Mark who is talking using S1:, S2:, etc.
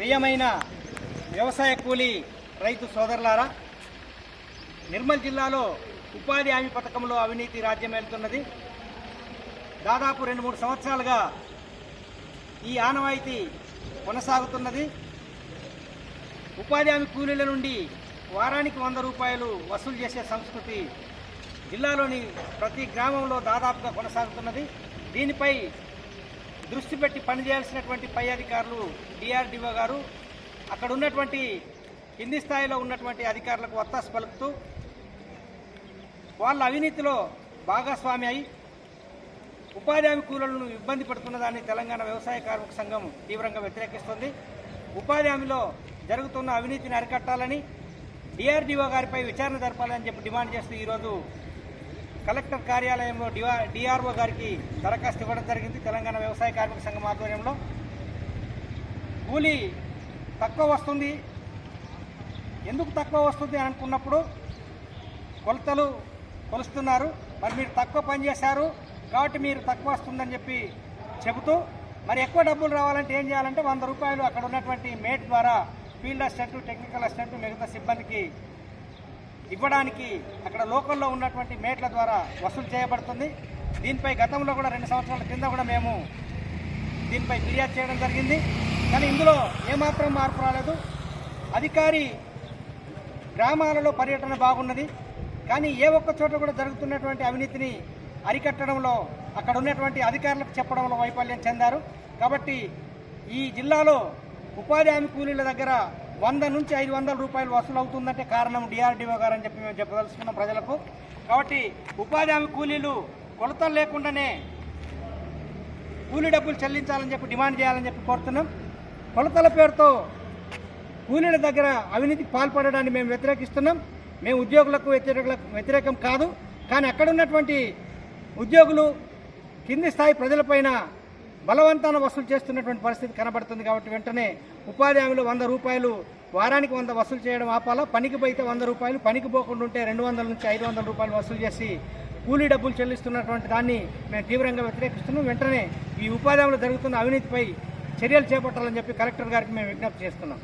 S1: ప్రియమైన వ్యవసాయ కూలీ రైతు సోదరులారా నిర్మల్ జిల్లాలో ఉపాధి హామీ పథకంలో అవినీతి రాజ్యం వెళ్తున్నది. దాదాపు రెండు మూడు సంవత్సరాలుగా ఈ ఆనవాయితీ కొనసాగుతున్నది. ఉపాధి హామీ కూలీల నుండి వారానికి వంద రూపాయలు వసూలు చేసే సంస్కృతి జిల్లాలోని ప్రతి గ్రామంలో దాదాపుగా కొనసాగుతున్నది. దీనిపై దృష్టి పెట్టి పనిచేయాల్సినటువంటి పై అధికారులు డిఆర్డిఓ గారు అక్కడ ఉన్నటువంటి కింది స్థాయిలో ఉన్నటువంటి అధికారులకు ఒత్తాసు పలుకుతూ వాళ్ళ అవినీతిలో భాగస్వామి అయి ఉపాధి హామీ కూలీలను ఇబ్బంది పడుతున్నదాన్ని తెలంగాణ వ్యవసాయ కార్మిక సంఘం తీవ్రంగా వ్యతిరేకిస్తుంది. ఉపాధి హామీలో జరుగుతున్న అవినీతిని అరికట్టాలని డిఆర్డీఓ గారిపై విచారణ జరపాలని చెప్పి డిమాండ్ చేస్తూ ఈరోజు కలెక్టర్ కార్యాలయంలో డిఆ డిఆర్ఓ గారికి దరఖాస్తు ఇవ్వడం జరిగింది. తెలంగాణ వ్యవసాయ కార్మిక సంఘం ఆధ్వర్యంలో. కూలీ తక్కువ వస్తుంది. ఎందుకు తక్కువ వస్తుంది అనుకున్నప్పుడు కొలతలు కొలుస్తున్నారు. మరి మీరు తక్కువ పని చేశారు కాబట్టి మీరు తక్కువ వస్తుందని చెప్పి చెబుతూ మరి ఎక్కువ డబ్బులు రావాలంటే ఏం చేయాలంటే వంద రూపాయలు అక్కడ ఉన్నటువంటి మేట్ ద్వారా ఫీల్డ్ అసిస్టెంట్ టెక్నికల్ అసిస్టెంట్ మిగతా సిబ్బందికి ఇవ్వడానికి అక్కడ లోకల్లో ఉన్నటువంటి మేట్ల ద్వారా వసూలు చేయబడుతుంది. దీనిపై గతంలో కూడా రెండు సంవత్సరాల కింద కూడా మేము దీనిపై ఫిర్యాదు చేయడం జరిగింది. కానీ ఇందులో ఏమాత్రం మార్పు రాలేదు. అధికారి గ్రామాలలో పర్యటన బాగున్నది. కానీ ఏ ఒక్క చోట కూడా జరుగుతున్నటువంటి అవినీతిని అరికట్టడంలో అక్కడ ఉన్నటువంటి అధికారులకు చెప్పడంలో వైఫల్యం చెందారు. కాబట్టి ఈ జిల్లాలో ఉపాధి హామీ కూలీల దగ్గర వంద నుంచి ఐదు వందల రూపాయలు వసూలు అవుతుందంటే కారణం డిఆర్డీఓ గారు అని చెప్పి మేము చెప్పదలుచుకున్నాం ప్రజలకు. కాబట్టి ఉపాధి హామీ కూలీలు కొలతలు లేకుండానే కూలీ డబ్బులు చెల్లించాలని చెప్పి డిమాండ్ చేయాలని చెప్పి కోరుతున్నాం. కొలతల పేరుతో కూలీల దగ్గర అవినీతికి పాల్పడడాన్ని మేము వ్యతిరేకిస్తున్నాం. మేము ఉద్యోగులకు వ్యతిరేకులకు వ్యతిరేకం కాదు. కానీ అక్కడ ఉన్నటువంటి ఉద్యోగులు కింది స్థాయి ప్రజలపైన బలవంతాన వసూలు చేస్తున్నటువంటి పరిస్థితి కనబడుతుంది కాబట్టి వెంటనే ఉపాధి హామీలో వంద రూపాయలు వారానికి వంద వసూలు చేయడం ఆపాలా? పనికి పోయితే వంద రూపాయలు పనికి పోకుండా ఉంటే రెండు వందల నుంచి ఐదు వందల రూపాయలు వసూలు చేసి కూలీ డబ్బులు చెల్లిస్తున్నటువంటి దాన్ని మేము తీవ్రంగా వ్యతిరేకిస్తున్నాం. వెంటనే ఈ ఉపాధి హామీలో జరుగుతున్న అవినీతిపై చర్యలు చేపట్టాలని చెప్పి కలెక్టర్ గారికి మేము విజ్ఞప్తి చేస్తున్నాం.